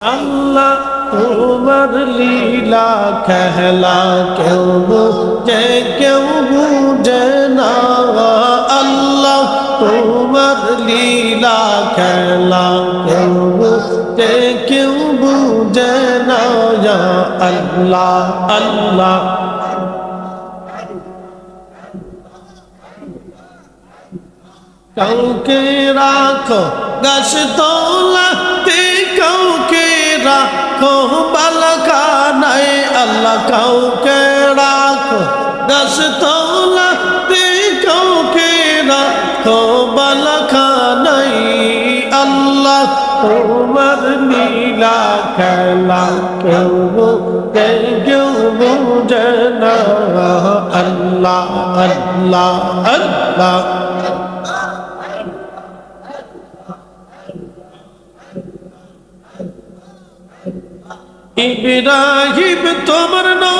আল্লাহ তোমার লীলা খেলা কেউ বুঝে কেউ বুঝে না। আল্লাহ তোমার লীলা খেলা কেউ বুঝে কেউ বুঝে না। আল্লাহ আল্লাহ। কাউকে রাখো, গাছ কাউকে রাখো বালখানায় আল্লাহ কাউকে রাখো। গাছ তোলাতে কাউকে রাখো বালখানায় আল্লাহ। তোমার নীলা খেলা কেউ কেউ বুঝে আল্লাহ আল্লাহ আল্লাহ। ইব্রাহিম তোমার নামে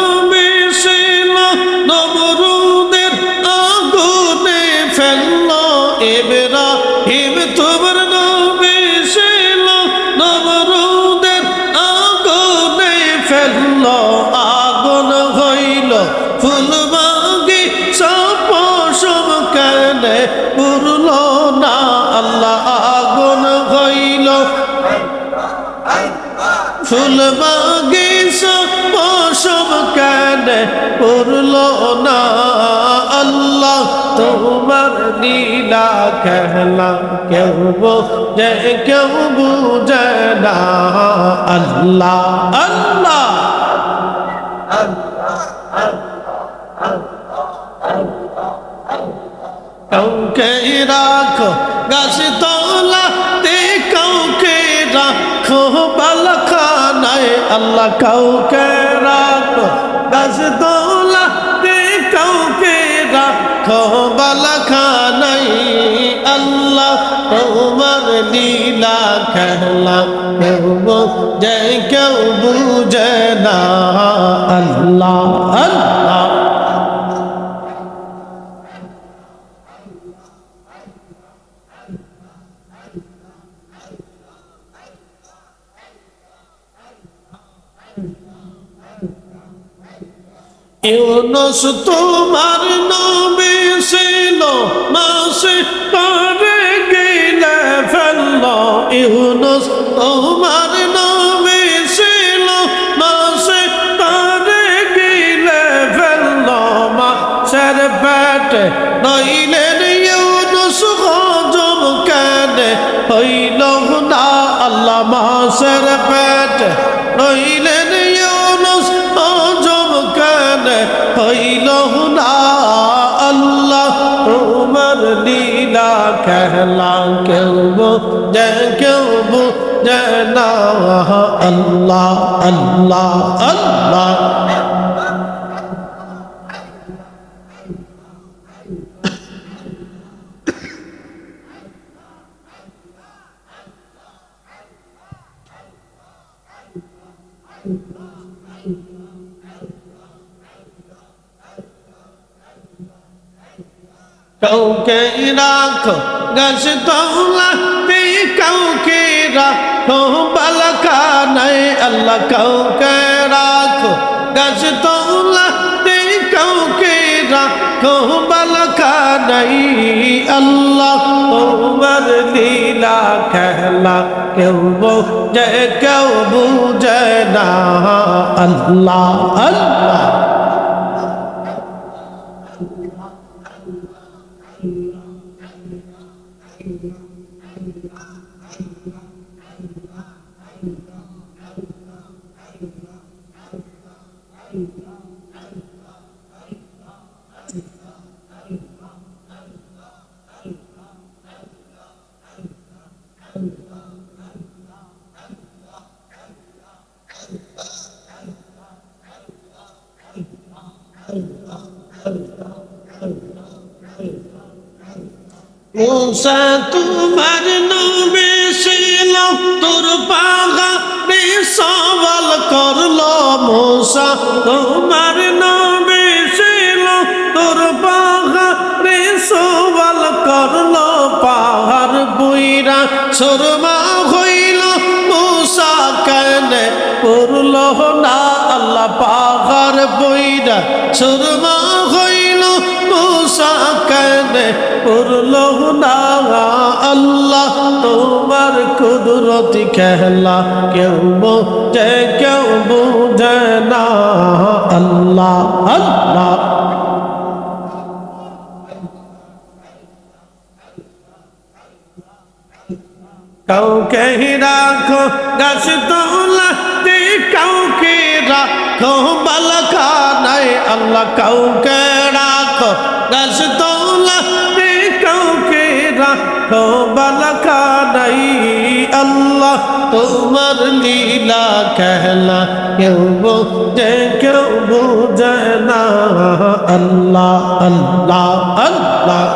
ফুল বাগিচা মৌসুম কেন পড়ল না আল্লাহ। তোমার লীলা খেলা কেউ বুঝে কেউ বুঝে না আল্লাহ। আল্লাহ। কাউকে রাখো, গাছ তোলাতে আল্লাহ কাউকে রাখো, দাস তোলাতে কাউকে রাখো। বালখানায় আল্লাহ, তোমার লীলা খেলা বুঝে কেউ বুঝে না আল্লাহ আল্লাহ। ইউনুস তোমার নামে মাসে পারে গেলে ফেলল। তোমার নামে মাসে পারে গেলে ফেলল। মাসের পেট নইলেন ইউনুস, হজম কেন হইল না আল্লাহ মাসের পেট নইলেন হইল না আল্লাহ। তোমার লীলা খেলা কেউ বুঝে কেউ বুঝে না আল্লাহ আল্লাহ আল্লাহ। কাউকে রাখো, গাছ তোলাতে কাউকে রাখো বালখানায় আল্লাহ কাউকে রাখো। গাছ তোলাতে কাউকে রাখো বালখানায় আল্লাহ। তোমার লীলা খেলা কেউ বুঝে কেউ বুঝে না, আল্লাহ আল্লাহ। মুসা তোমার নবে ছিল তোর পাগা সওয়াল করল মুসা তোমার নবে ছিল তোর পাগা সওয়াল করল পাহাড় বুইরা সুরমা মুসা কেনে পড়ল না আল্লাহ পাহাড় বইরা, সুরমা হইল মুসা কেনে পড়ল না আল্লাহ, তোমার কুদরতি খেলা কেউ বোঝে, কেউ বুঝে না আল্লাহ আল্লাহ। কাউকে রাখো, গাছ তোলা তোলাতে কাউকে রাখো, বালকা নাই, আল্লাহ কাউকে রাখো। গাছ তোলা তোলাতে কাউকে রাখো, বালকা নাই, আল্লাহ তোমার লীলা কেলা কেউ বুঝে কেউ বুঝে না, আল্লাহ আল্লাহ আল্লাহ।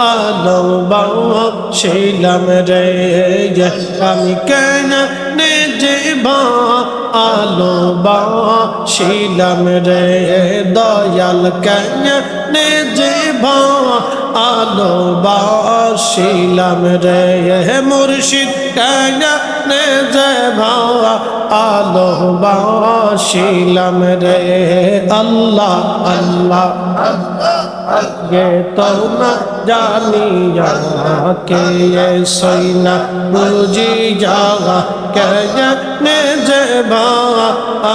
আলো বাবা শিলাম রে আমি কেন আলো বাবা শিলাম রে, দয়াল কেন জীবা আলো বাবা শিলাম রে, মুর্শিদ কেন জীবা আলো বাবা শিলাম রে আল্লাহ আল্লাহ। আগে তো না জানিয়া কে সৈনা বুঝি যাওয়া, কে জানে যে বা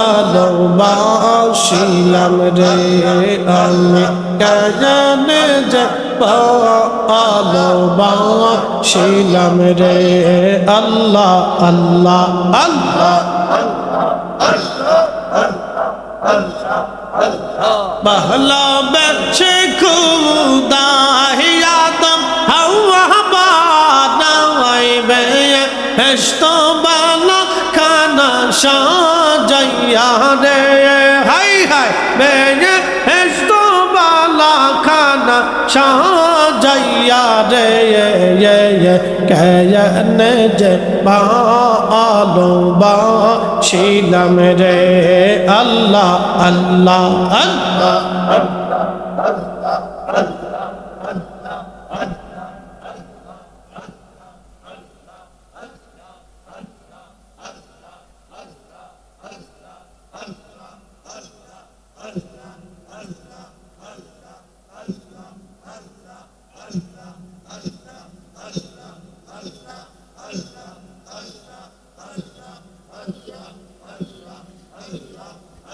আদৌ বাসিলাম রে আমি, কে জানে যে আদৌ বাসিলাম রে আল্লাহ আল্লাহ আল্লাহ আল্লাহ আল্লাহ আল্লাহ। বাহলা বেছে খুদা হিয়াতম হাওয়া বানা আইবে হেস্ত বালা খানা সাজাইয়া রে। হাই হাই মেয়ে হেস্ত বালা খানা সাজাইয়া রে। কেন যে আলো বা ছিলাম রে। আল্লাহ আল্লাহ আল্লাহ।